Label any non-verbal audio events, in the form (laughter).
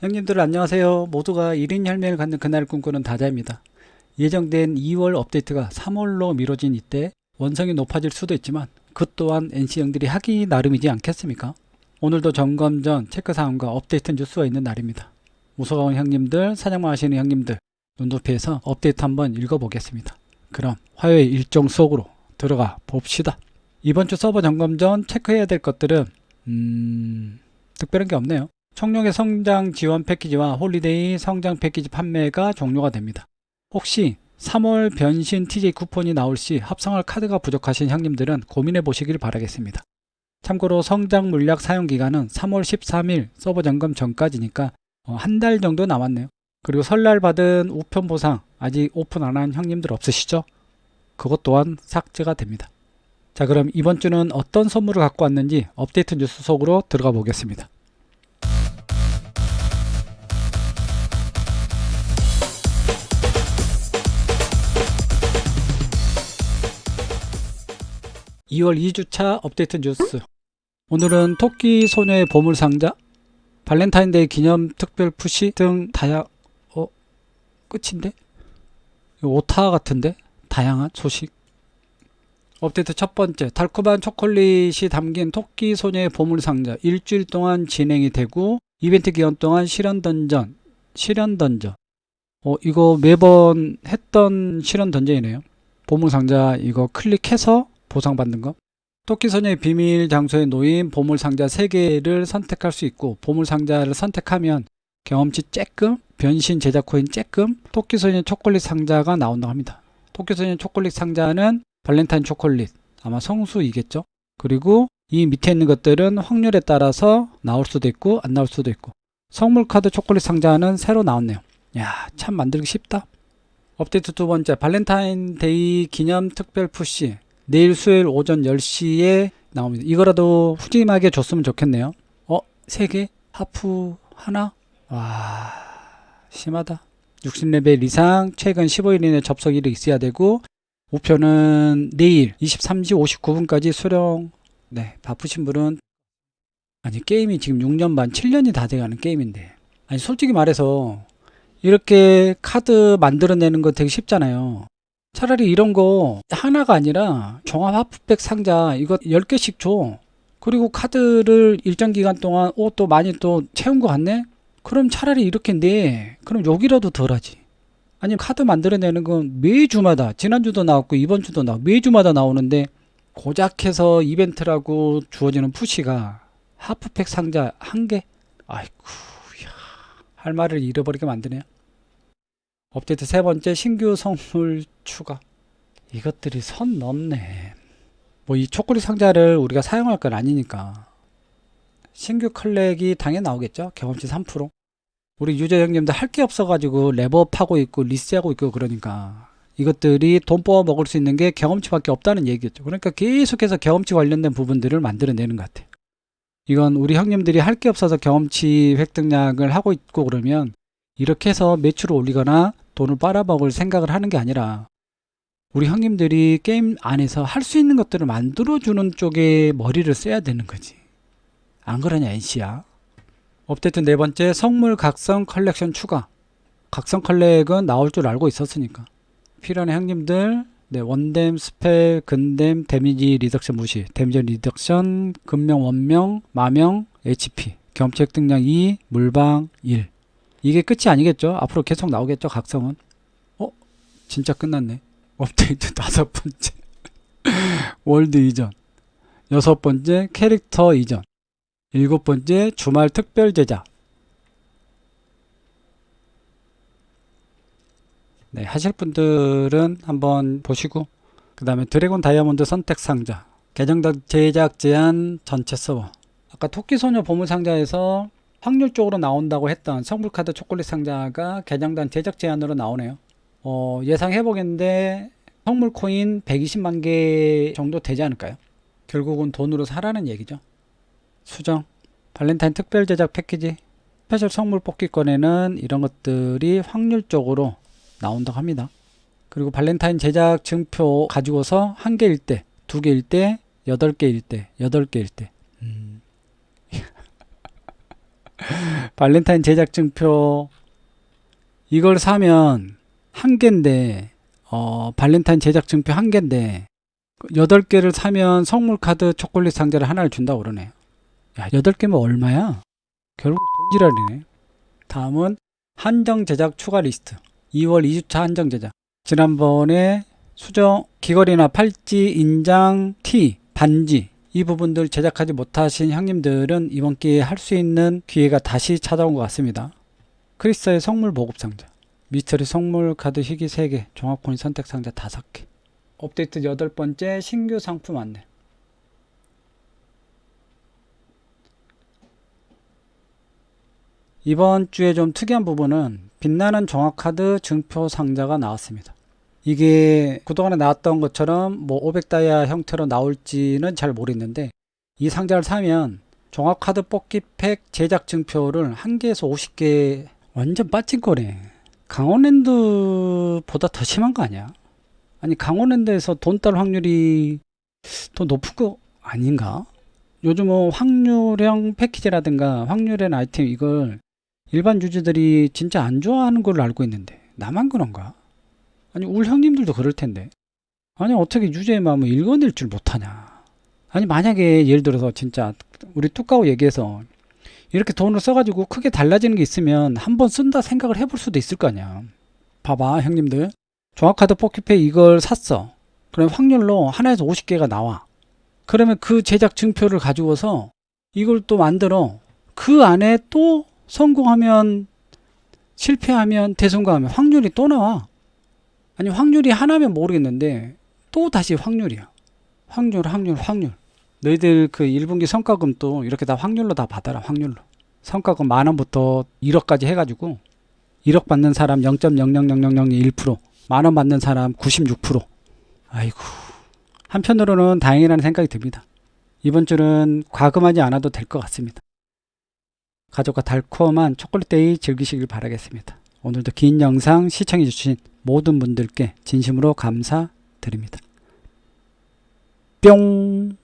형님들 안녕하세요. 모두가 1인 혈맹을 갖는 그날을 꿈꾸는 다자입니다. 예정된 2월 업데이트가 3월로 미뤄진 이때 원성이 높아질 수도 있지만 그 또한 NC형들이 하기 나름이지 않겠습니까? 오늘도 점검 전 체크사항과 업데이트 뉴스가 있는 날입니다. 무서운 형님들, 사냥만 하시는 형님들 눈높이에서 업데이트 한번 읽어보겠습니다. 그럼 화요일 일정 속으로 들어가 봅시다. 이번 주 서버 점검 전 체크해야 될 것들은 음... 특별한 게 없네요. 청룡의 성장 지원 패키지와 홀리데이 성장 패키지 판매가 종료가 됩니다. 혹시 3월 변신 TJ 쿠폰이 나올 시 합성할 카드가 부족하신 형님들은 고민해 보시길 바라겠습니다. 참고로 성장 물약 사용 기간은 3월 13일 서버 점검 전까지니까 어, 한달 정도 남았네요. 그리고 설날 받은 우편 보상 아직 오픈 안 한 형님들 없으시죠? 그것 또한 삭제가 됩니다. 자 그럼 이번 주는 어떤 선물을 갖고 왔는지 업데이트 뉴스 속으로 들어가 보겠습니다. (2월 2주차) 업데이트 뉴스. 오늘은 토끼 소녀의 보물 상자 발렌타인데이 기념 특별 푸시 등 다양 어 끝인데? 오타 같은데? 다양한 소식. 업데이트 첫 번째. 달콤한 초콜릿이 담긴 토끼 소녀의 보물 상자. 일주일 동안 진행이 되고 이벤트 기간 동안 실현 던전 실현 던전. 어 이거 매번 했던 실현 던전이네요. 보물 상자 이거 클릭해서 보상받는 거? 토끼 소녀의 비밀 장소에 놓인 보물 상자 3개를 선택할 수 있고 보물 상자를 선택하면 경험치 쬐끔 변신 제작 코인 쬐끔 토끼 소녀 초콜릿 상자가 나온다고 합니다. 토끼 소녀 초콜릿 상자는 발렌타인 초콜릿 아마 성수이겠죠? 그리고 이 밑에 있는 것들은 확률에 따라서 나올 수도 있고 안 나올 수도 있고. 선물 카드 초콜릿 상자는 새로 나왔네요. 야 참 만들기 쉽다. 업데이트 두 번째 발렌타인 데이 기념 특별 푸시 내일 수요일 오전 10시에 나옵니다 이거라도 푸짐하게 줬으면 좋겠네요 어? 3개? 하프 하나? 와 심하다 60레벨 이상 최근 15일 이내 접속 일이 있어야 되고 우편은 내일 23시 59분까지 수령 네 바쁘신 분은 아니 게임이 지금 6년 반 7년이 다 돼가는 게임인데 아니 솔직히 말해서 이렇게 카드 만들어내는 거 되게 쉽잖아요 차라리 이런 거 하나가 아니라 종합 하프백 상자 이거 10개씩 줘. 그리고 카드를 일정 기간 동안 오 또 많이 또 채운 것 같네? 그럼 차라리 이렇게 내. 그럼 여기라도 덜 하지. 아니 카드 만들어내는 건 매주마다 지난주도 나왔고 이번 주도 나오고 매주마다 나오는데 고작 해서 이벤트라고 주어지는 푸시가 하프팩 상자 한 개? 아이쿠 야, 할 말을 잃어버리게 만드네요 업데이트 세 번째 신규 선물 추가. 이것들이 선 넘네. 뭐 이 초콜릿 상자를 우리가 사용할 건 아니니까. 신규 컬렉이 당연히 나오겠죠? 경험치 3% 우리 유저 형님들 할 게 없어가지고 랩업하고 있고 리스하고 있고 그러니까 이것들이 돈 뽑아 먹을 수 있는 게 경험치밖에 없다는 얘기겠죠. 그러니까 계속해서 경험치 관련된 부분들을 만들어내는 것 같아요. 이건 우리 형님들이 할 게 없어서 경험치 획득량을 하고 있고 그러면 이렇게 해서 매출을 올리거나 돈을 빨아먹을 생각을 하는 게 아니라 우리 형님들이 게임 안에서 할 수 있는 것들을 만들어주는 쪽에 머리를 써야 되는 거지. 안 그러냐 NC야. 업데이트 네 번째 성물 각성 컬렉션 추가. 각성 컬렉은 나올 줄 알고 있었으니까. 필요한 형님들 네, 원댐, 스펠, 근댐, 데미지 리덕션 무시, 데미지 리덕션, 근명, 원명, 마명, HP, 경험치 획득량 2, 물방 1. 이게 끝이 아니겠죠? 앞으로 계속 나오겠죠? 각성은. 어? 진짜 끝났네. 업데이트 (laughs) 다섯 번째. (laughs) 월드 이전. 여섯 번째 캐릭터 이전. 일곱 번째 주말 특별 제작. 네, 하실 분들은 한번 보시고 그 다음에 드래곤 다이아몬드 선택 상자 계정당 제작 제한 전체 서버 아까 토끼소녀 보물 상자에서 확률적으로 나온다고 했던 성불카드 초콜릿 상자가 계정당 제작 제한으로 나오네요 어, 예상해보겠는데 성물 코인 120만 개 정도 되지 않을까요? 결국은 돈으로 사라는 얘기죠 수정 발렌타인 특별 제작 패키지 스페셜 성물 뽑기권에는 이런 것들이 확률적으로 나온다고 합니다. 그리고 발렌타인 제작 증표 가지고서 한 개일 때, 두 개일 때, 여덟 개일 때, 여덟 개일 때. 음. (laughs) 발렌타인 제작 증표 이걸 사면 한 개인데 어, 발렌타인 제작 증표 한 개인데 여덟 개를 사면 선물 카드 초콜릿 상자를 하나를 준다 고 그러네요. 야, 여덟 개면 얼마야? 결국 돈지랄이네. 다음은 한정 제작 추가 리스트. 2월 2주차 한정 제작. 지난번에 수정 귀걸이나 팔찌, 인장, 티, 반지 이 부분들 제작하지 못하신 형님들은 이번 기회에 할 수 있는 기회가 다시 찾아온 것 같습니다. 크리스의 선물 보급 상자, 미스터리 선물 카드 희귀 3개, 종합코인 선택 상자 5개. 업데이트 여덟 번째 신규 상품 안내. 이번 주에 좀 특이한 부분은 빛나는 종합카드 증표 상자가 나왔습니다. 이게 그동안에 나왔던 것처럼 뭐 500다이아 형태로 나올지는 잘 모르겠는데 이 상자를 사면 종합카드 뽑기 팩 제작 증표를 한 개에서 50개 완전 빠진 거네. 강원랜드보다 더 심한 거 아니야? 아니 강원랜드에서 돈 딸 확률이 더 높은 거 아닌가? 요즘 뭐 확률형 패키지라든가 확률형 아이템 이걸 일반 유저들이 진짜 안 좋아하는 걸로 알고 있는데 나만 그런가? 아니 울 형님들도 그럴 텐데. 아니 어떻게 유저의 마음을 읽어낼 줄 못하냐. 아니 만약에 예를 들어서 진짜 우리 뚜까오 얘기해서 이렇게 돈을 써가지고 크게 달라지는 게 있으면 한번 쓴다 생각을 해볼 수도 있을 거 아니야. 봐봐 형님들. 종합카드 포켓페이 이걸 샀어. 그럼 확률로 하나에서 50개가 나와. 그러면 그 제작 증표를 가지고서 이걸 또 만들어. 그 안에 또 성공하면 실패하면 대성공하면 확률이 또 나와 아니 확률이 하나면 모르겠는데 또 다시 확률이야. 확률, 확률, 확률. 너희들 그 1분기 성과금도 이렇게 다 확률로 다 받아라. 확률로. 성과금 만 원부터 1억까지 해가지고 1억 받는 사람 0.00001%, 만 원 받는 사람 96%. 아이고. 한편으로는 다행이라는 생각이 듭니다. 이번 주는 과금하지 않아도 될 것 같습니다. 가족과 달콤한 초콜릿데이 즐기시길 바라겠습니다. 오늘도 긴 영상 시청해주신 모든 분들께 진심으로 감사드립니다. 뿅!